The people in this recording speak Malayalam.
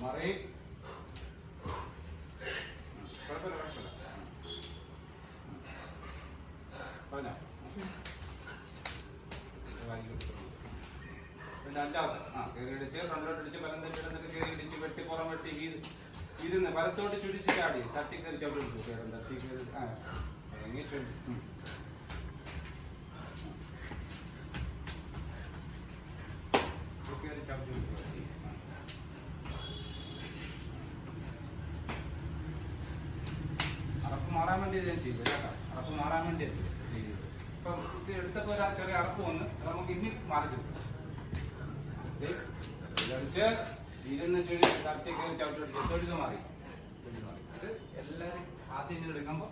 മാറി കുഴപ്പമില്ല കുഴപ്പമില്ല പറഞ്ഞോ പിന്നെ അഞ്ചാമത് ആ കയറി ഇടിച്ച് ഫ്രണ്ടിലോട്ട് ഇടിച്ച് പലം തെറ്റിടുന്നിട്ട് കയറി ഇടിച്ച് വെട്ടി പുറം വെട്ടി ഈ ഇരുന്ന് വലത്തോട്ട് ചുരിച്ച് ചാടി. തട്ടിക്കറി ചവിട്ടി എടുത്തു. ചേട്ടൻ തട്ടി ആ ഇറങ്ങിയിട്ടുണ്ട്. കയറി ചവിട്ടി എടുത്തു. ആ. അറപ്പ് മാറാൻ വേണ്ടി ഞാൻ ചെയ്തു കേട്ടോ. അറപ്പ് മാറാൻ വേണ്ടി ചെയ്തത് ഇപ്പം ഇത് എടുത്തപ്പോൾ ചെറിയ അറപ്പ് വന്ന് നമുക്ക് ഇനി മാറി കിട്ടും കളിച്ച് ഇരുന്ന് ചെടി തട്ടി കയറി ചവിട്ടി തൊഴിൽ മാറി. മാറി ഇത് എല്ലാവരും ആദ്യം എടുക്കുമ്പോൾ